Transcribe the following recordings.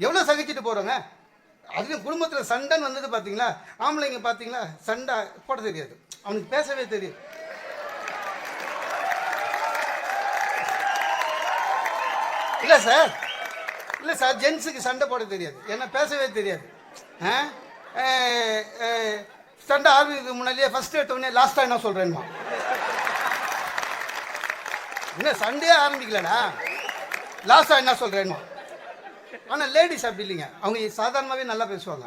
எவ்வளோ சகிச்சுட்டு போகிறோங்க அதுலேயும் குடும்பத்தில் சண்டைன்னு வந்தது பார்த்தீங்களா ஆம்பளைங்க பார்த்தீங்களா சண்டை போட தெரியாது. அவனுக்கு பேசவே தெரியும் இல்லை சார். இல்லை சார் ஜென்ஸுக்கு சண்டை போட தெரியாது. ஏன்னா பேசவே தெரியாது. ஆ? சண்டை ஆரம்பிக்கிறதுக்கு முன்னாடியே ஃபஸ்ட் எடுத்தோடனே லாஸ்ட்டாக என்ன சொல்கிறேன்மா என்ன சண்டையே ஆரம்பிக்கலடா? லாஸ்ட்டாக என்ன சொல்கிறேன்மா ஆனால் லேடிஸ் அப்படி இல்லைங்க. அவங்க சாதாரணமாகவே நல்லா பேசுவாங்க.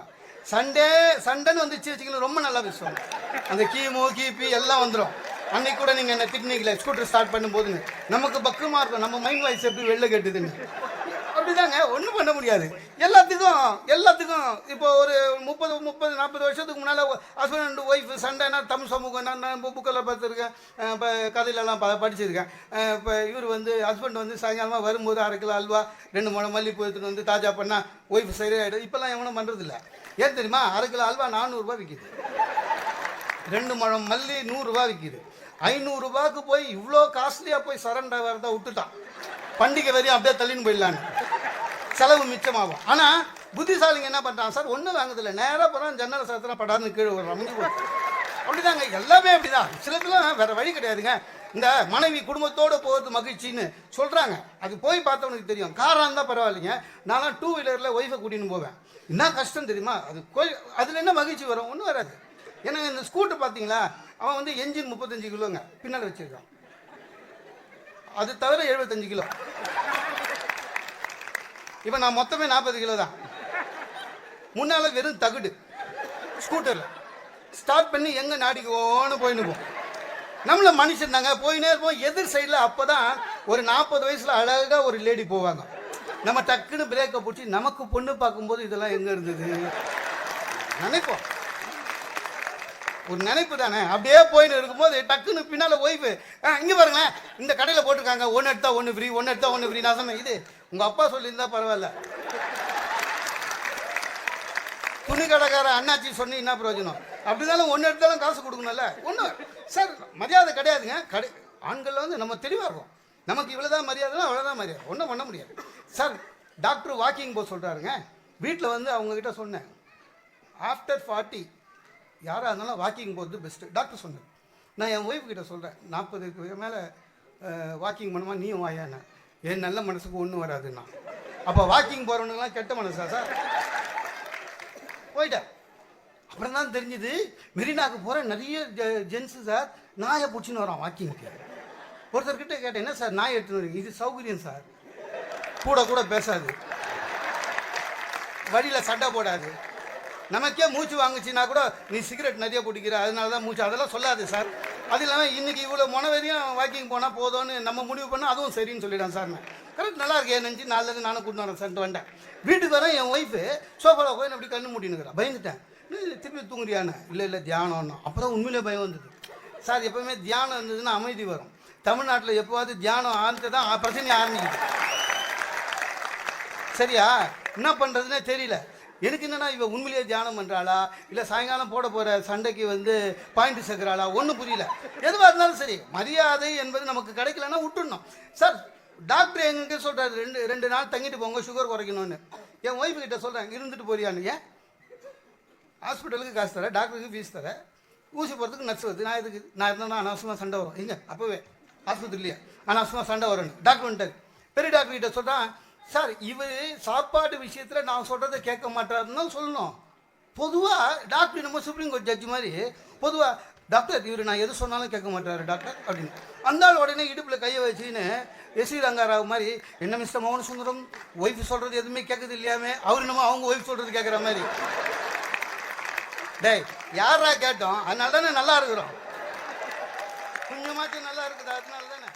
சண்டே சண்டைன்னு வந்துச்சு வச்சுக்கணும் ரொம்ப நல்லா பேசுவாங்க. அந்த கீமு கீபி எல்லாம் வந்துடும் அன்னைக்கு கூட நீங்கள் என்ன திட்டினீங்களே ஸ்கூட்டர் ஸ்டார்ட் பண்ணும்போதுன்னு. நமக்கு பக்கமாக இருக்கும். நம்ம மைண்ட் வாய்ஸ் எப்படி வெளில கேட்டுதுன்னு. அப்படிதாங்க ஒன்றும் பண்ண முடியாது. எல்லாத்துக்கும் எல்லாத்துக்கும் இப்போ ஒரு முப்பது முப்பது நாற்பது வருஷத்துக்கு முன்னால் ஹஸ்பண்ட் அண்ட் ஒய்ஃப் சண்டைனா தமிழ் சமூகம் நான் நான் புக்கெல்லாம் பார்த்துருக்கேன். இப்போ கதையிலலாம் ப படிச்சிருக்கேன். இப்போ இவர் வந்து ஹஸ்பண்ட் வந்து சாயங்காலமாக வரும்போது அரை கிலோ அல்வா ரெண்டு மூணு மல்லிப்பூ எடுத்துகிட்டு வந்து தாஜா பண்ணால் ஒய்ஃப் சரியாயிடும். இப்போல்லாம் எவனும் பண்ணுறதில்ல ஏன் தெரியுமா? அரை கிலோ அல்வா நானூறுரூவா விற்கிது ரெண்டு முழம் மல்லி நூறுரூவா விற்கிது ஐநூறுரூபாவுக்கு போய் இவ்வளோ காஸ்ட்லியாக போய் சரண்டை வரதை விட்டுட்டான். பண்டிகை வரையும் அப்படியே தள்ளின்னு போயிடலான்னு. செலவு மிச்சமாகும். ஆனால் புத்திசாலிங்க என்ன பண்ணுறான் சார் ஒன்றும் வாங்குதில்ல நேராக போகிறான் ஜன்னல் சாத்திரம் படாதுன்னு கீழே விடுறான் முடிஞ்சு அப்படிதாங்க. எல்லாமே அப்படிதான். சிலதுலாம் வேற வழி கிடையாதுங்க. இந்த மனைவி குடும்பத்தோடு போகிறது மகிழ்ச்சின்னு சொல்கிறாங்க அது போய் பார்த்தவனுக்கு தெரியும். காராக இருந்தால் பரவாயில்லைங்க. நான்லாம் டூ வீலரில் ஒய்ஃபை கூட்டின்னு போவேன். என்ன கஷ்டம் தெரியுமா? அது கோயில் அதில் என்ன மகிழ்ச்சி வரும்? ஒன்றும் வராது. ஏன்னா இந்த ஸ்கூட்டர் பார்த்தீங்களா? அவன் வந்து என்ஜின் முப்பத்தஞ்சு கிலோங்க. பின்னால் வச்சிருக்கான். அது தவிர எழுபத்தஞ்சு கிலோ. இப்போ நான் மொத்தமே நாற்பது கிலோ தான். முன்னால வெறும் தகுடு. ஸ்கூட்டரில் ஸ்டார்ட் பண்ணி எங்கே நாடிக்குவோன்னு போயின்னு போவோம் நம்மள மனுஷன் தாங்க. போயினே இருப்போம் எதிர் சைடில் அப்போ தான் ஒரு நாற்பது வயசில் அழகாக ஒரு லேடி போவாங்க. நம்ம டக்குன்னு பிரேக்கை பிடிச்சி நமக்கு பொண்ணு பார்க்கும்போது இதெல்லாம் எங்கே இருந்தது? நினைப்போம். ஒரு நினைப்பு தானே? அப்படியே போயின்னு இருக்கும்போது டக்குன்னு பின்னால் ஒய்ஃபு இங்கே பாருங்களேன். இந்த கடையில் போட்டிருக்காங்க. ஒன்று எடுத்தா ஒன்று ஃப்ரீ ஒன்று எடுத்தா ஒன்று ஃப்ரீ நான் சொன்னேன் இது உங்கள் அப்பா சொல்லியிருந்தா பரவாயில்ல. துணி கடைக்கார அண்ணாச்சி சொன்னி என்ன பிரயோஜனம்? அப்படிதாலும் ஒன்று எடுத்தாலும் காசு கொடுக்கணும்ல? ஒன்று சார் மரியாதை கிடையாதுங்க. கடை ஆண்கள் வந்து நம்ம தெளிவாக இருக்கும். நமக்கு இவ்வளோதான் மரியாதைனா அவ்வளோதான் மரியாதை. ஒன்றும் பண்ண முடியாது. சார் டாக்டர் வாக்கிங் போக சொல்கிறாருங்க வீட்டில் வந்து அவங்கக்கிட்ட சொன்னேன். ஆஃப்டர் ஃபார்ட்டி யாராக இருந்தாலும் வாக்கிங் போகிறது பெஸ்ட்டு டாக்டர் சொன்னேன் நான் என் ஒய்ஃப் கிட்ட சொல்கிறேன் நாற்பதுக்கு மேலே வாக்கிங் பண்ணுமா? நீயும் வாயானே என் நல்ல மனசுக்கு ஒன்றும் வராதுன்னா. அப்போ வாக்கிங் போகிறவனுக்குலாம் கெட்ட மனசா சார்? போயிட்டேன் அப்புறம் தான் தெரிஞ்சுது மெரினாக்கு போகிற நிறைய ஜென்ஸு சார் நாயை பிடிச்சின்னு வரான் வாக்கிங்க்கு ஒருத்தர்கிட்ட கேட்டேன் என்ன சார் நாய் எடுத்துன்னு வரீங்க? இது சௌகரியம் சார். கூட கூட பேசாது. வழியில் சண்டை போடாது. நமக்கே மூச்சு வாங்குச்சுன்னா கூட நீ சிகரெட் நிறைய பிடிக்கிற அதனால தான் மூச்சு. அதெல்லாம் சொல்லாது சார். அது இல்லாமல் இன்னைக்கு இவ்வளோ முனை வரையும் வாக்கிங் போனால் போதும்னு நம்ம முடிவு பண்ணால் அதுவும் சரின்னு சொல்லிடான் சார் நான். கரெக்ட் நல்லா இருக்கே நினச்சி நாலுலேருந்து நானும் கூட்டு வரேன் சார் வந்தேன் வீட்டுக்கு வரேன் என் ஒய்ஃபு சோஃபாவில் போய் அப்படி கண்ணு மூடினுக்கிறேன் பயந்துட்டேன். திருப்பி தூங்குறியானே இல்லை இல்லை தியானம்னா. அப்போ தான் உண்மையிலே பயம் வந்தது. சார் எப்போவுமே தியானம் இருந்ததுன்னா அமைதி வரும். தமிழ்நாட்டில் எப்போவாவது தியானம் ஆரம்பித்து தான் பிரச்சனை ஆரம்பிக்குது. சரியா? என்ன பண்ணுறதுனே தெரியல. எனக்கு என்னன்னா இவ உண்மையிலேயே தியானம் பண்ணுறாளா இல்லை சாயங்காலம் போட போகிற சண்டைக்கு வந்து பாயிண்ட் சேர்க்குறாளா? ஒன்றும் புரியல. எதுவாக இருந்தாலும் சரி மரியாதை என்பது நமக்கு கிடைக்கலன்னா விட்டுடணும் சார் டாக்டர் எங்கிட்ட சொல்கிறாரு ரெண்டு ரெண்டு நாள் தங்கிட்டு போங்க சுகர் குறைக்கணும்னு. என் ஒய்ஃபு கிட்ட சொல்கிறேன் இருந்துட்டு போறியான்னு. ஏன்? ஹாஸ்பிட்டலுக்கு காசு தரேன் டாக்டருக்கு ஃபீஸ் தரேன். ஊசி போகிறதுக்கு நர்ஸ் வருது. நான் இதுக்கு நான் இருந்தேன்னா அனாவசமாக சண்டை வரும். எங்க? அப்போவே. இல்லையா அனாவசமாக சண்டை வரும்னு. டாக்டர் வந்துட்டார் பெரிய டாக்டர் கிட்ட சொல்கிறான் சார் இவர் சாப்பாடு விஷயத்தில் நான் சொல்கிறத கேட்க மாட்டாருன்னு தான் சொல்லணும். பொதுவாக டாக்டர் நம்ம சுப்ரீம் கோர்ட் ஜட்ஜி மாதிரி பொதுவாக டாக்டர் இவர் நான் எது சொன்னாலும் கேட்க மாட்டாரு டாக்டர் அப்படின்னு. அந்த ஆள் உடனே இடுப்பில் கையை வச்சுன்னு எஸ்வி ரங்காராவ் மாதிரி என்ன மிஸ்டர் மோகன சுந்தரம் ஒய்ஃப் சொல்கிறது எதுவுமே கேட்குது இல்லையாமே அவர் நம்ம அவங்க ஒய்ஃப் சொல்கிறது கேட்குற மாதிரி. டேய் யாரா கேட்டோம்? அதனால தானே நல்லா இருக்கிறோம். கொஞ்சமாச்சும் நல்லா இருக்குதா? அதனால தானே.